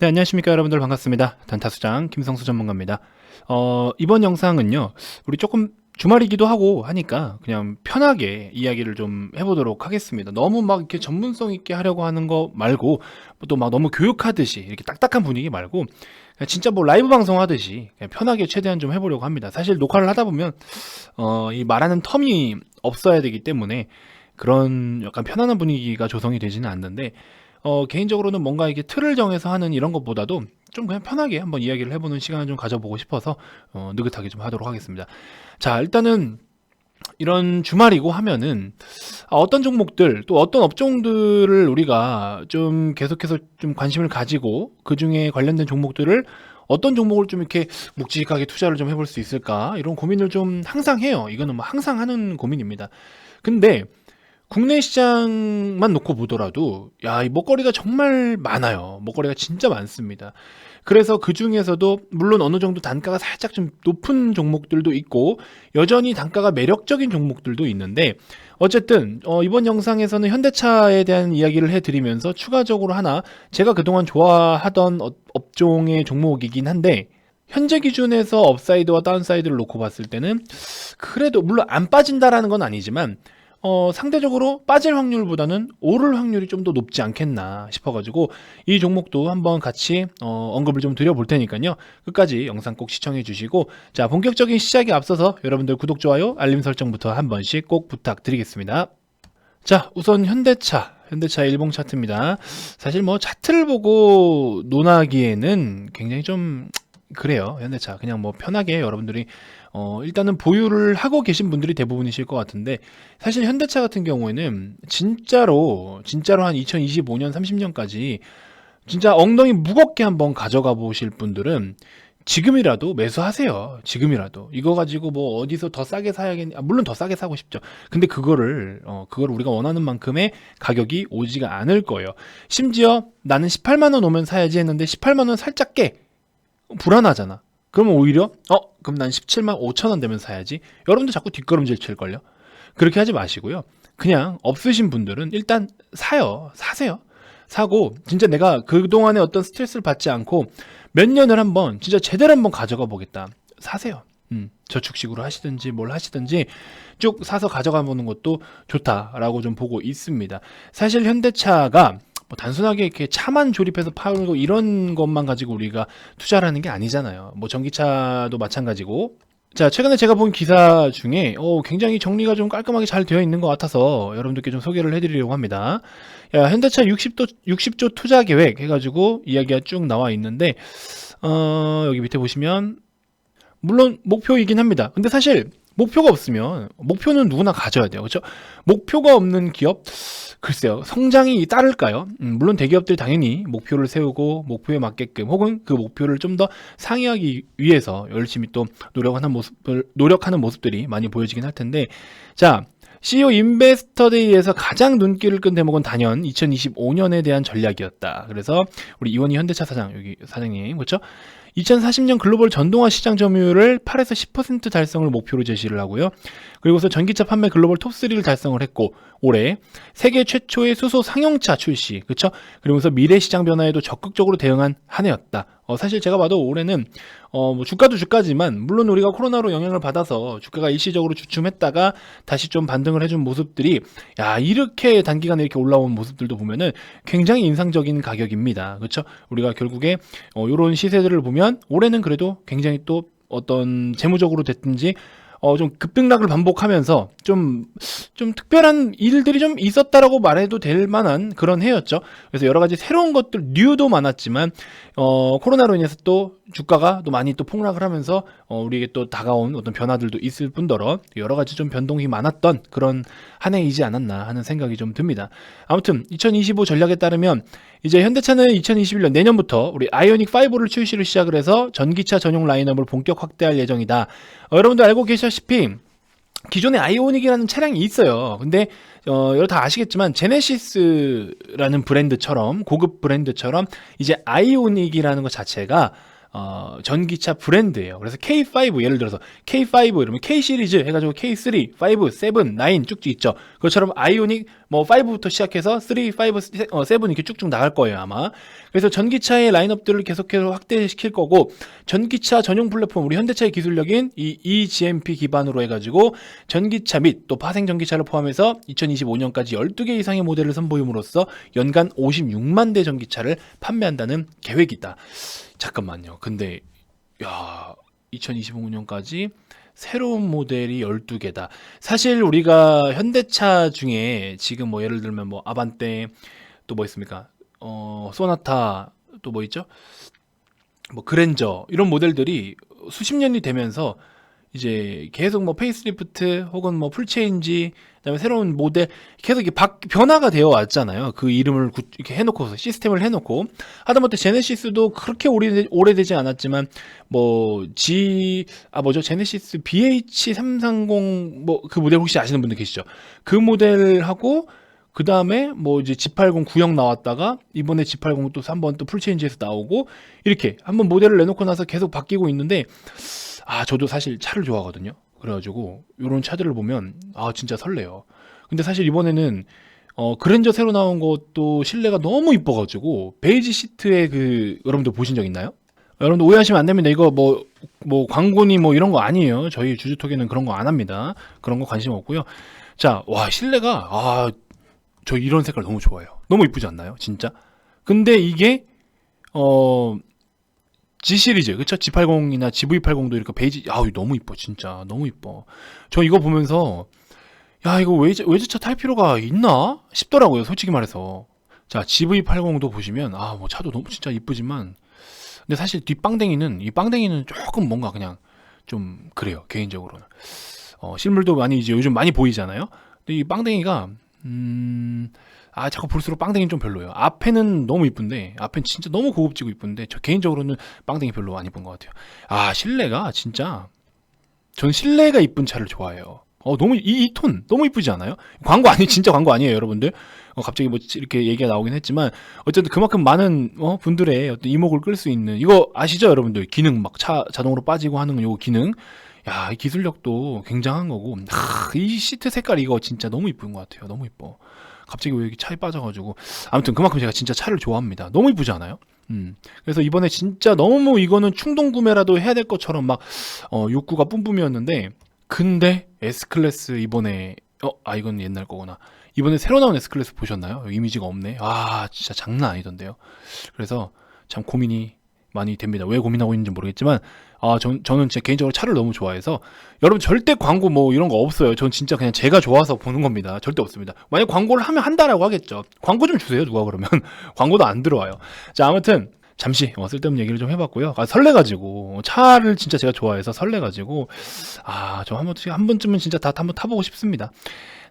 네, 안녕하십니까 여러분들 반갑습니다. 단타수장 김성수 전문가입니다. 어, 이번 영상은요, 우리 조금 주말이기도 하고 하니까 그냥 편하게 이야기를 좀 해보도록 하겠습니다. 너무 막 이렇게 전문성 있게 하려고 하는 거 말고 또 막 너무 교육하듯이 이렇게 딱딱한 분위기 말고 진짜 뭐 라이브 방송 하듯이 편하게 최대한 좀 해보려고 합니다. 사실 녹화를 하다 보면 어, 이 말하는 텀이 없어야 되기 때문에 그런 약간 편안한 분위기가 조성이 되지는 않는데 어, 개인적으로는 뭔가 이게 틀을 정해서 하는 이런 것보다도 좀 그냥 편하게 한번 이야기를 해보는 시간을 좀 가져보고 싶어서 어, 느긋하게 좀 하도록 하겠습니다. 자, 일단은 이런 주말이고 하면은 아, 어떤 종목들 또 어떤 업종들을 우리가 좀 계속해서 좀 관심을 가지고 그 중에 관련된 종목들을 어떤 종목을 좀 이렇게 묵직하게 투자를 좀 해볼 수 있을까 이런 고민을 좀 항상 해요. 이거는 뭐 항상 하는 고민입니다. 근데 국내 시장만 놓고 보더라도 야, 이 먹거리가 정말 많아요. 먹거리가 진짜 많습니다. 그래서 그 중에서도 물론 어느 정도 단가가 살짝 좀 높은 종목들도 있고 여전히 단가가 매력적인 종목들도 있는데 어쨌든 어, 이번 영상에서는 현대차에 대한 이야기를 해드리면서 추가적으로 하나 제가 그동안 좋아하던 업- 업종의 종목이긴 한데 현재 기준에서 업사이드와 다운사이드를 놓고 봤을 때는 그래도 물론 안 빠진다라는 건 아니지만 어, 상대적으로 빠질 확률보다는 오를 확률이 좀 더 높지 않겠나 싶어가지고 이 종목도 한번 같이 어, 언급을 좀 드려볼 테니까요. 끝까지 영상 꼭 시청해 주시고 자 본격적인 시작에 앞서서 여러분들 구독, 좋아요, 알림 설정부터 한 번씩 꼭 부탁드리겠습니다. 자 우선 현대차 현대차 일봉 차트입니다. 사실 뭐 차트를 보고 논하기에는 굉장히 좀 그래요 현대차 그냥 뭐 편하게 여러분들이 어, 일단은 보유를 하고 계신 분들이 대부분이실 것 같은데 사실 현대차 같은 경우에는 진짜로 진짜로 한 2025년 30년까지 진짜 엉덩이 무겁게 한번 가져가 보실 분들은 지금이라도 매수하세요. 지금이라도 이거 가지고 뭐 어디서 더 싸게 사야겠냐? 아, 물론 더 싸게 사고 싶죠. 근데 그거를 어 그걸 우리가 원하는 만큼의 가격이 오지가 않을 거예요. 심지어 나는 18만 원 오면 사야지 했는데 18만 원 살짝 깨 불안하잖아. 그러면 오히려 어 그럼 난 17만 5천 원 되면 사야지. 여러분들 자꾸 뒷걸음질 칠 걸요. 그렇게 하지 마시고요. 그냥 없으신 분들은 일단 사요. 사세요. 사고 진짜 내가 그동안에 어떤 스트레스를 받지 않고 몇 년을 한번 진짜 제대로 한번 가져가 보겠다. 사세요. 음, 저축식으로 하시든지 뭘 하시든지 쭉 사서 가져가 보는 것도 좋다라고 좀 보고 있습니다. 사실 현대차가 뭐 단순하게 이렇게 차만 조립해서 팔고 이런 것만 가지고 우리가 투자를 하는 게 아니잖아요. 뭐 전기차도 마찬가지고. 자, 최근에 제가 본 기사 중에 어, 굉장히 정리가 좀 깔끔하게 잘 되어 있는 것 같아서 여러분들께 좀 소개를 해드리려고 합니다. 야, 현대차 60도, 60조 투자 계획 해가지고 이야기가 쭉 나와 있는데, 어, 여기 밑에 보시면, 물론 목표이긴 합니다. 근데 사실 목표가 없으면 목표는 누구나 가져야 돼요. 그렇죠? 목표가 없는 기업 글쎄요. 성장이 따를까요? 음, 물론 대기업들이 당연히 목표를 세우고 목표에 맞게끔 혹은 그 목표를 좀 더 상회하기 위해서 열심히 또 노력하는 모습을 노력하는 모습들이 많이 보여지긴 할 텐데 자, CEO 인베스터데이에서 가장 눈길을 끈 대목은 단연 2025년에 대한 전략이었다. 그래서 우리 이원희 현대차 사장 여기 사장님 그렇죠? 2040년 글로벌 전동화 시장 점유율을 8에서 10% 달성을 목표로 제시를 하고요. 그리고서 전기차 판매 글로벌 톱3를 달성을 했고 올해 세계 최초의 수소 상용차 출시, 그렇죠? 그러면서 미래 시장 변화에도 적극적으로 대응한 한 해였다. 어, 사실 제가 봐도 올해는 어, 뭐 주가도 주가지만 물론 우리가 코로나로 영향을 받아서 주가가 일시적으로 주춤했다가 다시 좀 반등을 해준 모습들이 야 이렇게 단기간에 이렇게 올라온 모습들도 보면은 굉장히 인상적인 가격입니다. 그렇죠? 우리가 결국에 어, 이런 시세들을 보면 올해는 그래도 굉장히 또 어떤 재무적으로 됐든지 어, 좀 급등락을 반복하면서 좀, 좀 특별한 일들이 좀 있었다라고 말해도 될 만한 그런 해였죠. 그래서 여러 가지 새로운 것들, 뉴도 많았지만, 어, 코로나로 인해서 또 주가가 또 많이 또 폭락을 하면서, 어, 우리에게 또 다가온 어떤 변화들도 있을 뿐더러 여러 가지 좀 변동이 많았던 그런 한 해이지 않았나 하는 생각이 좀 듭니다. 아무튼, 2025 전략에 따르면 이제 현대차는 2021년 내년부터 우리 아이오닉 5를 출시를 시작을 해서 전기차 전용 라인업을 본격 확대할 예정이다. 어, 여러분들 알고 계시다시피 기존에 아이오닉이라는 차량이 있어요. 근데 어, 여러 다 아시겠지만 제네시스라는 브랜드처럼 고급 브랜드처럼 이제 아이오닉이라는 것 자체가 어, 전기차 브랜드예요. 그래서 K5 예를 들어서 K5 이러면 K 시리즈 해가지고 K3, 5, 7, 9 쭉쭉 있죠. 그것처럼 아이오닉 뭐 5부터 시작해서 3, 5, 7 어, 7 이렇게 쭉쭉 나갈 거예요 아마. 그래서 전기차의 라인업들을 계속해서 확대시킬 거고 전기차 전용 플랫폼 우리 현대차의 기술력인 이 eGMP 기반으로 해가지고 전기차 및 또 파생 전기차를 포함해서 2025년까지 12개 이상의 모델을 선보임으로써 연간 56만 대 전기차를 판매한다는 계획이다. 잠깐만요. 근데 야 2025년까지 새로운 모델이 12개다. 사실 우리가 현대차 중에 지금 뭐 예를 들면 뭐 아반떼 또 뭐 있습니까? 어, 소나타 또 뭐 있죠? 뭐 그랜저 이런 모델들이 수십 년이 되면서 이제 계속 뭐 페이스리프트 혹은 뭐 풀체인지 그다음에 새로운 모델 계속 이게 박, 변화가 되어 왔잖아요. 그 이름을 구- 이렇게 해놓고서 시스템을 해놓고 하다못해 제네시스도 그렇게 오래 오래되지 않았지만 뭐 G 아 뭐죠 제네시스 BH 330 뭐 그 모델 혹시 아시는 분들 계시죠? 그 모델하고 그 다음에 뭐 이제 G80 구형 나왔다가 이번에 G80 또 3번 또 풀체인지에서 나오고 이렇게 한번 모델을 내놓고 나서 계속 바뀌고 있는데 아 저도 사실 차를 좋아하거든요. 그래가지고 이런 차들을 보면 아 진짜 설레요. 근데 사실 이번에는 어 그랜저 새로 나온 것도 실내가 너무 이뻐가지고 베이지 시트에 그 여러분들 보신 적 있나요? 여러분들 오해하시면 안 됩니다. 이거 뭐, 뭐, 광고니 뭐 이런 거 아니에요. 저희 주주톡에는 그런 거 안 합니다. 그런 거 관심 없고요. 자, 와, 실내가, 아, 저 이런 색깔 너무 좋아해요. 너무 이쁘지 않나요? 진짜? 근데 이게, 어, G 시리즈, 그쵸? G80이나 GV80도 이렇게 베이지, 아우, 너무 이뻐, 진짜. 너무 이뻐. 저 이거 보면서, 야, 이거 외제, 외제차 탈 필요가 있나? 싶더라고요, 솔직히 말해서. 자, GV80도 보시면, 아, 뭐 차도 너무 진짜 이쁘지만, 근데 사실 뒷빵댕이는, 이 빵댕이는 조금 뭔가 그냥 좀 그래요, 개인적으로는. 어, 실물도 많이 이제 요즘 많이 보이잖아요? 근데 이 빵댕이가, 음, 아, 자꾸 볼수록 빵댕이는 좀 별로예요. 앞에는 너무 이쁜데, 앞엔 진짜 너무 고급지고 이쁜데, 저 개인적으로는 빵댕이 별로 안 이쁜 것 같아요. 아, 실내가 진짜, 전 실내가 이쁜 차를 좋아해요. 어, 너무, 이, 이 톤, 너무 이쁘지 않아요? 광고 아니, 진짜 광고 아니에요, 여러분들. 어, 갑자기 뭐, 이렇게 얘기가 나오긴 했지만, 어쨌든 그만큼 많은, 어, 분들의 어떤 이목을 끌 수 있는, 이거 아시죠, 여러분들? 기능, 막 차 자동으로 빠지고 하는 요 기능. 야, 이 기술력도 굉장한 거고, 아, 이 시트 색깔 이거 진짜 너무 이쁜 것 같아요. 너무 이뻐. 갑자기 왜 이렇게 차에 빠져가지고. 아무튼 그만큼 제가 진짜 차를 좋아합니다. 너무 이쁘지 않아요? 음. 그래서 이번에 진짜 너무 이거는 충동 구매라도 해야 될 것처럼 막, 어, 욕구가 뿜뿜이었는데, 근데 S클래스 이번에, 어, 아, 이건 옛날 거구나. 이번에 새로 나온 S클래스 보셨나요? 이미지가 없네. 아, 진짜 장난 아니던데요. 그래서 참 고민이 많이 됩니다. 왜 고민하고 있는지 모르겠지만, 아, 전, 저는 제 개인적으로 차를 너무 좋아해서, 여러분 절대 광고 뭐 이런 거 없어요. 전 진짜 그냥 제가 좋아서 보는 겁니다. 절대 없습니다. 만약 광고를 하면 한다라고 하겠죠. 광고 좀 주세요, 누가 그러면. 광고도 안 들어와요. 자, 아무튼, 잠시 어, 쓸데없는 얘기를 좀 해봤고요. 아, 설레가지고 차를 진짜 제가 좋아해서 설레가지고 아, 저 한 번씩 한 번쯤은 진짜 다 한번 타보고 싶습니다.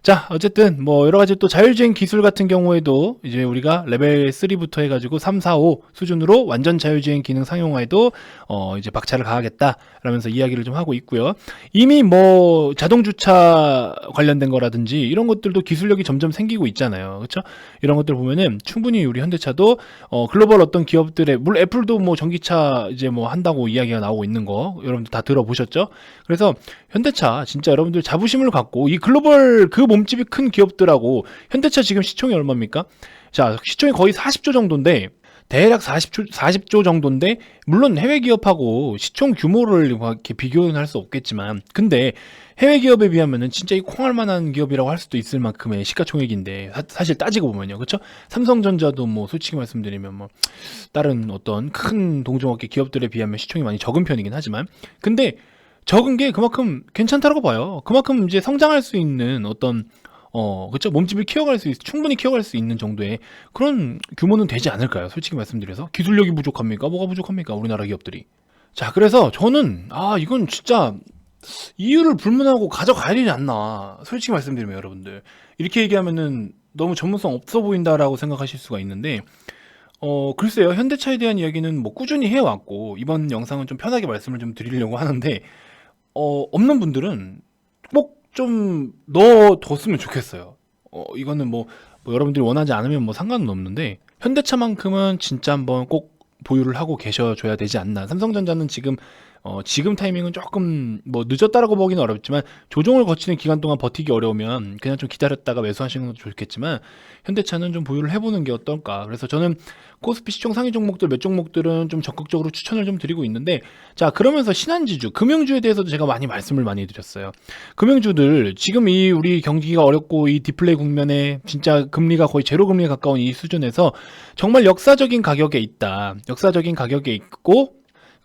자, 어쨌든 뭐 여러 가지 또 자율주행 기술 같은 경우에도 이제 우리가 레벨 3부터 해가지고 3, 4, 5 수준으로 완전 자율주행 기능 상용화에도 어 이제 박차를 가하겠다라면서 이야기를 좀 하고 있고요. 이미 뭐 자동 주차 관련된 거라든지 이런 것들도 기술력이 점점 생기고 있잖아요. 그렇죠? 이런 것들 보면은 충분히 우리 현대차도 어 글로벌 어떤 기업들의 물론 애플도 뭐 전기차 이제 뭐 한다고 이야기가 나오고 있는 거 여러분들 다 들어보셨죠? 그래서 현대차 진짜 여러분들 자부심을 갖고 이 글로벌 그 몸집이 큰 기업들하고 현대차 지금 시총이 얼마입니까? 자, 시총이 거의 40조 정도인데 대략 40조, 40조 정도인데 물론 해외 기업하고 시총 규모를 막 이렇게 비교는 할 수 없겠지만 근데 해외 기업에 비하면은 진짜 이 콩할 만한 기업이라고 할 수도 있을 만큼의 시가총액인데 사, 실 따지고 보면요. 그렇죠? 삼성전자도 뭐 솔직히 말씀드리면 뭐 다른 어떤 큰 동종업계 기업들에 비하면 시총이 많이 적은 편이긴 하지만 근데 적은 게 그만큼 괜찮다고 봐요. 그만큼 이제 성장할 수 있는 어떤 어, 그쵸. 몸집을 키워갈 수 있, 충분히 키워갈 수 있는 정도의 그런 규모는 되지 않을까요? 솔직히 말씀드려서. 기술력이 부족합니까? 뭐가 부족합니까? 우리나라 기업들이. 자, 그래서 저는, 아, 이건 진짜 이유를 불문하고 가져가야 되지 않나. 솔직히 말씀드리면 여러분들. 이렇게 얘기하면은 너무 전문성 없어 보인다라고 생각하실 수가 있는데, 어, 글쎄요. 현대차에 대한 이야기는 뭐 꾸준히 해왔고, 이번 영상은 좀 편하게 말씀을 좀 드리려고 하는데, 어, 없는 분들은 꼭 좀 넣어뒀으면 좋겠어요. 어, 이거는 뭐, 뭐 여러분들이 원하지 않으면 뭐 상관은 없는데, 현대차만큼은 진짜 한번 꼭 보유를 하고 계셔줘야 되지 않나. 삼성전자는 지금 어, 지금 타이밍은 조금 뭐 늦었다라고 보기는 어렵지만 조정을 거치는 기간 동안 버티기 어려우면 그냥 좀 기다렸다가 매수하시는 것도 좋겠지만 현대차는 좀 보유를 해보는 게 어떨까. 그래서 저는 코스피 시총 상위 종목들 몇 종목들은 좀 적극적으로 추천을 좀 드리고 있는데 자 그러면서 신한지주 금융주에 대해서도 제가 많이 말씀을 많이 드렸어요. 금융주들 지금 이 우리 경기가 어렵고 이 디플레이 국면에 진짜 금리가 거의 제로 금리에 가까운 이 수준에서 정말 역사적인 가격에 있다. 역사적인 가격에 있고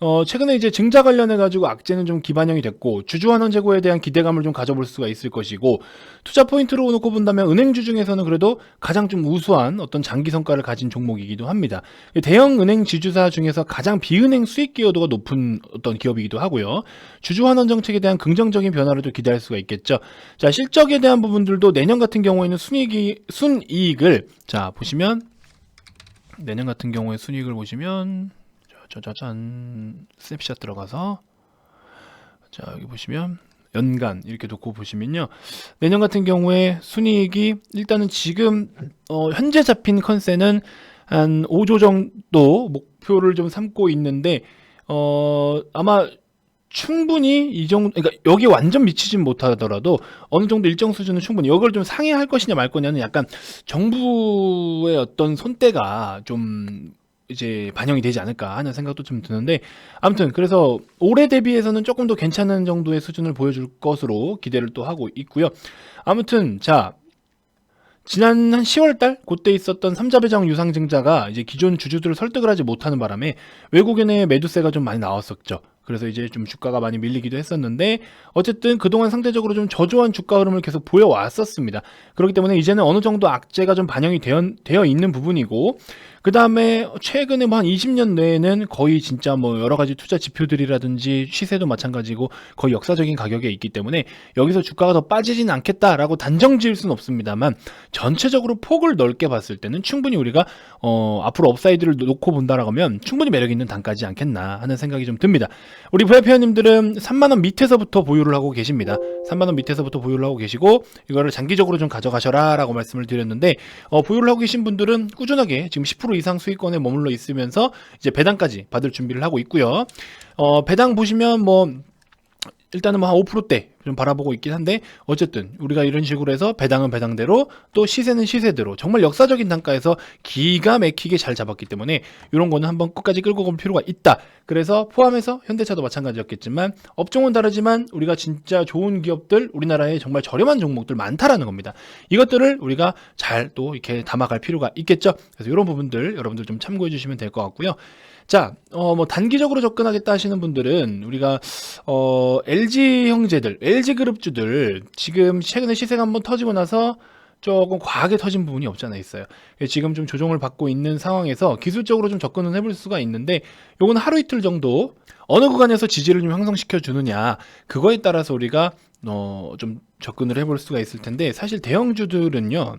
어, 최근에 이제 증자 관련해 가지고 악재는 좀 기반형이 됐고, 주주환원 제고에 대한 기대감을 좀 가져볼 수가 있을 것이고, 투자 포인트로 놓고 본다면 은행주 중에서는 그래도 가장 좀 우수한 어떤 장기 성과를 가진 종목이기도 합니다. 대형 은행 지주사 중에서 가장 비은행 수익 기여도가 높은 어떤 기업이기도 하고요. 주주환원 정책에 대한 긍정적인 변화를 또 기대할 수가 있겠죠. 자, 실적에 대한 부분들도 내년 같은 경우에는 순이익이, 순이익을, 자, 보시면, 내년 같은 경우에 순이익을 보시면, 짜자잔 스냅샷 들어가서. 자 여기 보시면 연간 이렇게 놓고 보시면요. 내년 같은 경우에 순이익이 일단은 지금 어, 현재 잡힌 컨센은 한 5조 정도 목표를 좀 삼고 있는데 어 아마 충분히 이 정도 그러니까 여기 완전 미치진 못하더라도 어느 정도 일정 수준은 충분히 이걸 좀 상회할 것이냐 말 거냐는 약간 정부의 어떤 손때가 좀 이제 반영이 되지 않을까 하는 생각도 좀 드는데 아무튼 그래서 올해 대비해서는 조금 더 괜찮은 정도의 수준을 보여줄 것으로 기대를 또 하고 있고요. 아무튼 자 지난 한 10월달 그때 있었던 삼자배당 유상증자가 이제 기존 주주들을 설득을 하지 못하는 바람에 외국인의 매도세가 좀 많이 나왔었죠. 그래서 이제 좀 주가가 많이 밀리기도 했었는데 어쨌든 그동안 상대적으로 좀 저조한 주가 흐름을 계속 보여왔었습니다. 그렇기 때문에 이제는 어느 정도 악재가 좀 반영이 되어, 되어 있는 부분이고 그 다음에 최근에 뭐 한 20년 내에는 거의 진짜 뭐 여러 가지 투자 지표들이라든지 시세도 마찬가지고 거의 역사적인 가격에 있기 때문에 여기서 주가가 더 빠지진 않겠다라고 단정 지을 수는 없습니다만 전체적으로 폭을 넓게 봤을 때는 충분히 우리가 어, 앞으로 업사이드를 놓고 본다라고 하면 충분히 매력 있는 단가지 않겠나 하는 생각이 좀 듭니다. 우리 VIP원님들은 3만원 밑에서부터 보유를 하고 계십니다. 3만원 밑에서부터 보유를 하고 계시고 이거를 장기적으로 좀 가져가셔라 라고 말씀을 드렸는데 어, 보유를 하고 계신 분들은 꾸준하게 지금 10% 이상 수익권에 머물러 있으면서 이제 배당까지 받을 준비를 하고 있고요. 어, 배당 보시면 뭐 일단은 뭐 한 5%대 좀 바라보고 있긴 한데 어쨌든 우리가 이런 식으로 해서 배당은 배당대로 또 시세는 시세대로 정말 역사적인 단가에서 기가 막히게 잘 잡았기 때문에 이런 거는 한번 끝까지 끌고 갈 필요가 있다. 그래서 포함해서 현대차도 마찬가지였겠지만 업종은 다르지만 우리가 진짜 좋은 기업들 우리나라에 정말 저렴한 종목들 많다라는 겁니다. 이것들을 우리가 잘 또 이렇게 담아갈 필요가 있겠죠. 그래서 이런 부분들 여러분들 좀 참고해 주시면 될 것 같고요. 자, 어, 뭐, 단기적으로 접근하겠다 하시는 분들은 우리가, 어, LG 형제들, LG 그룹주들, 지금 최근에 시세가 한번 터지고 나서 조금 과하게 터진 부분이 없잖아 있어요. 지금 좀 조정을 받고 있는 상황에서 기술적으로 좀 접근을 해볼 수가 있는데, 요건 하루 이틀 정도 어느 구간에서 지지를 좀 형성시켜 주느냐, 그거에 따라서 우리가, 어, 좀 접근을 해볼 수가 있을 텐데, 사실 대형주들은요,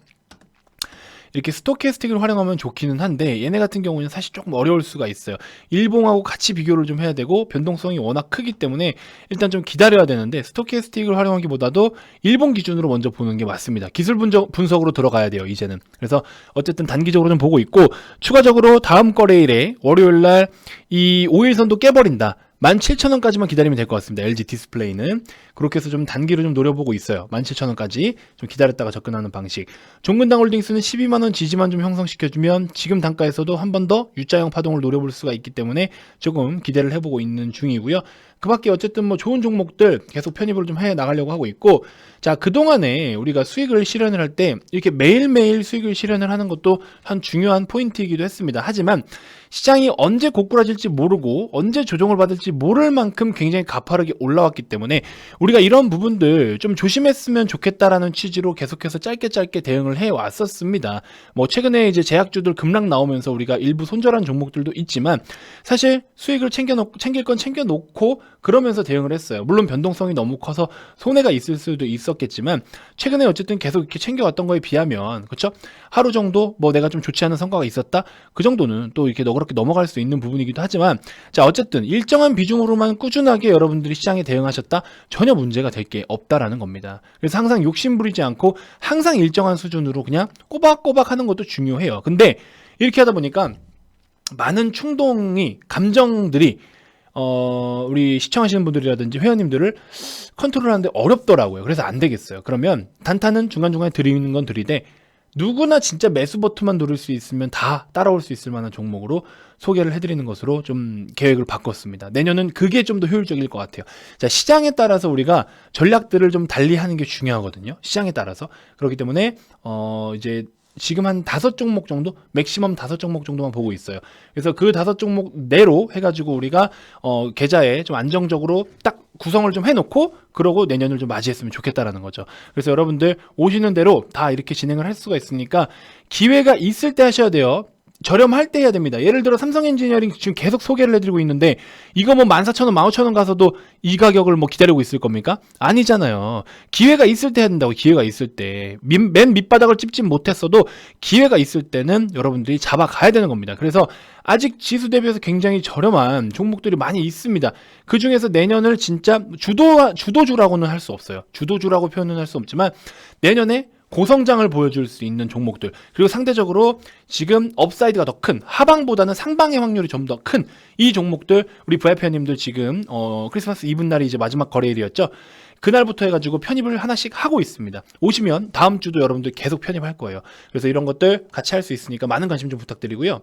이렇게 스토캐스틱을 활용하면 좋기는 한데 얘네 같은 경우는 사실 조금 어려울 수가 있어요. 일봉하고 같이 비교를 좀 해야 되고 변동성이 워낙 크기 때문에 일단 좀 기다려야 되는데 스토캐스틱을 활용하기보다도 일본 기준으로 먼저 보는 게 맞습니다. 기술 분석, 분석으로 들어가야 돼요, 이제는. 그래서 어쨌든 단기적으로 좀 보고 있고 추가적으로 다음 거래일에 월요일 날 이 5일선도 깨버린다. 17,000원까지만 기다리면 될 것 같습니다. LG 디스플레이는. 그렇게 해서 좀 단기로 좀 노려보고 있어요. 17,000원까지 좀 기다렸다가 접근하는 방식. 종근당 홀딩스는 12만 원 지지만 좀 형성시켜주면 지금 단가에서도 한 번 더 U자형 파동을 노려볼 수가 있기 때문에 조금 기대를 해보고 있는 중이고요. 그 밖에 어쨌든 뭐 좋은 종목들 계속 편입을 좀 해 나가려고 하고 있고 자 그동안에 우리가 수익을 실현을 할 때 이렇게 매일매일 수익을 실현을 하는 것도 한 중요한 포인트이기도 했습니다. 하지만 시장이 언제 고꾸라질지 모르고 언제 조정을 받을지 모를 만큼 굉장히 가파르게 올라왔기 때문에 우리가 이런 부분들 좀 조심했으면 좋겠다라는 취지로 계속해서 짧게 짧게 대응을 해 왔었습니다. 뭐 최근에 이제 제약주들 급락 나오면서 우리가 일부 손절한 종목들도 있지만 사실 수익을 챙겨 놓 챙길 건 챙겨 놓고 그러면서 대응을 했어요. 물론 변동성이 너무 커서 손해가 있을 수도 있었겠지만 최근에 어쨌든 계속 이렇게 챙겨왔던 거에 비하면 그렇죠? 하루 정도 뭐 내가 좀 좋지 않은 성과가 있었다 그 정도는 또 이렇게 너그럽게 넘어갈 수 있는 부분이기도 하지만 자 어쨌든 일정한 비중으로만 꾸준하게 여러분들이 시장에 대응하셨다 전혀 문제가 될 게 없다라는 겁니다. 그래서 항상 욕심 부리지 않고 항상 일정한 수준으로 그냥 꼬박꼬박 하는 것도 중요해요. 근데 이렇게 하다 보니까 많은 충동이 감정들이 어, 우리 시청하시는 분들이라든지 회원님들을 컨트롤하는데 어렵더라고요. 그래서 안 되겠어요. 그러면 단타는 중간중간에 드리는 건 드리되 누구나 진짜 매수 버튼만 누를 수 있으면 다 따라올 수 있을 만한 종목으로 소개를 해드리는 것으로 좀 계획을 바꿨습니다. 내년은 그게 좀 더 효율적일 것 같아요. 자, 시장에 따라서 우리가 전략들을 좀 달리 하는 게 중요하거든요. 시장에 따라서. 그렇기 때문에, 어, 이제 지금 한 다섯 종목 정도, 맥시멈 다섯 종목 정도만 보고 있어요. 그래서 그 다섯 종목 내로 해가지고 우리가 어, 계좌에 좀 안정적으로 딱 구성을 좀 해놓고 그러고 내년을 좀 맞이했으면 좋겠다라는 거죠. 그래서 여러분들 오시는 대로 다 이렇게 진행을 할 수가 있으니까 기회가 있을 때 하셔야 돼요. 저렴할 때 해야 됩니다. 예를 들어 삼성 엔지니어링 지금 계속 소개를 해드리고 있는데 이거 뭐 14,000원, 15,000원 가서도 이 가격을 뭐 기다리고 있을 겁니까? 아니잖아요. 기회가 있을 때 해야 된다고 기회가 있을 때. 밑- 맨 밑바닥을 찝진 못했어도 기회가 있을 때는 여러분들이 잡아가야 되는 겁니다. 그래서 아직 지수 대비해서 굉장히 저렴한 종목들이 많이 있습니다. 그 중에서 내년을 진짜 주도, 주도주라고는 할 수 없어요. 주도주라고 표현은 할 수 없지만 내년에 고성장을 보여줄 수 있는 종목들 그리고 상대적으로 지금 업사이드가 더 큰 하방보다는 상방의 확률이 좀 더 큰 이 종목들 우리 VIP님들 지금 어, 크리스마스 이브 날이 이제 마지막 거래일이었죠. 그날부터 해가지고 편입을 하나씩 하고 있습니다. 오시면 다음 주도 여러분들 계속 편입할 거예요. 그래서 이런 것들 같이 할 수 있으니까 많은 관심 좀 부탁드리고요.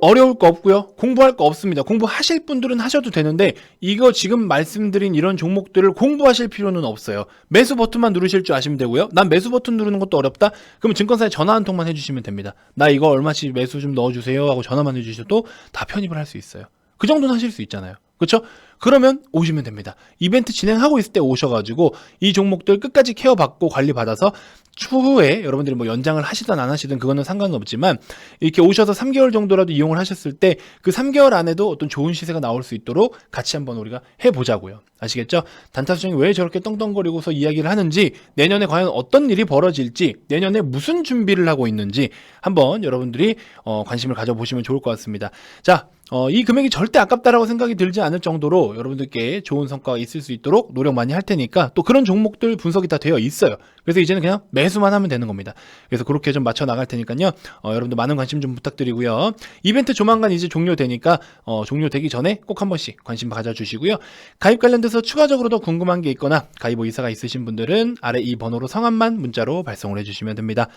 어려울 거 없고요. 공부할 거 없습니다. 공부하실 분들은 하셔도 되는데 이거 지금 말씀드린 이런 종목들을 공부하실 필요는 없어요. 매수 버튼만 누르실 줄 아시면 되고요. 난 매수 버튼 누르는 것도 어렵다? 그럼 증권사에 전화 한 통만 해주시면 됩니다. 나 이거 얼마씩 매수 좀 넣어주세요 하고 전화만 해주셔도 다 편입을 할 수 있어요. 그 정도는 하실 수 있잖아요. 그렇죠? 그러면 오시면 됩니다. 이벤트 진행하고 있을 때 오셔가지고 이 종목들 끝까지 케어받고 관리받아서 추후에 여러분들이 뭐 연장을 하시든 안 하시든 그거는 상관은 없지만 이렇게 오셔서 3개월 정도라도 이용을 하셨을 때 그 3개월 안에도 어떤 좋은 시세가 나올 수 있도록 같이 한번 우리가 해보자고요. 아시겠죠? 단타수정이 왜 저렇게 떵떵거리고서 이야기를 하는지 내년에 과연 어떤 일이 벌어질지 내년에 무슨 준비를 하고 있는지 한번 여러분들이 어, 관심을 가져보시면 좋을 것 같습니다. 자, 어, 이 금액이 절대 아깝다라고 생각이 들지 않을 정도로 여러분들께 좋은 성과가 있을 수 있도록 노력 많이 할 테니까 또 그런 종목들 분석이 다 되어 있어요. 그래서 이제는 그냥 매 수만 하면 되는 겁니다. 그래서 그렇게 좀 맞춰 나갈 테니까요. 어, 여러분들 많은 관심 좀 부탁드리고요. 이벤트 조만간 이제 종료되니까 어, 종료되기 전에 꼭 한 번씩 관심 가져주시고요. 가입 관련돼서 추가적으로 더 궁금한 게 있거나 가입 의사가 있으신 분들은 아래 이 번호로 성함만 문자로 발송을 해주시면 됩니다.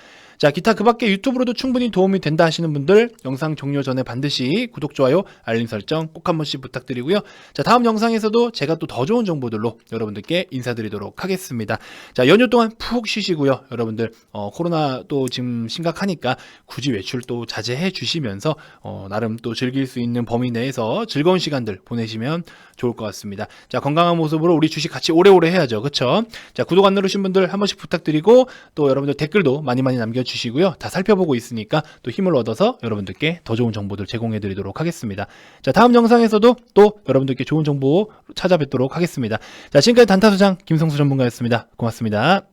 자, 기타 그 밖에 유튜브로도 충분히 도움이 된다 하시는 분들 영상 종료 전에 반드시 구독, 좋아요, 알림 설정 꼭 한 번씩 부탁드리고요. 자, 다음 영상에서도 제가 또 더 좋은 정보들로 여러분들께 인사드리도록 하겠습니다. 자, 연휴 동안 푹 쉬시고요. 여러분들 어, 코로나 또 지금 심각하니까 굳이 외출 또 자제해 주시면서 어, 나름 또 즐길 수 있는 범위 내에서 즐거운 시간들 보내시면 좋을 것 같습니다. 자, 건강한 모습으로 우리 주식 같이 오래오래 해야죠. 그쵸? 자, 구독 안 누르신 분들 한 번씩 부탁드리고 또 여러분들 댓글도 많이 많이 남겨 주시고요. 다 살펴보고 있으니까 또 힘을 얻어서 여러분들께 더 좋은 정보들 제공해 드리도록 하겠습니다. 자, 다음 영상에서도 또 여러분들께 좋은 정보 찾아뵙도록 하겠습니다. 자, 지금까지 단타수장 김성수 전문가였습니다. 고맙습니다.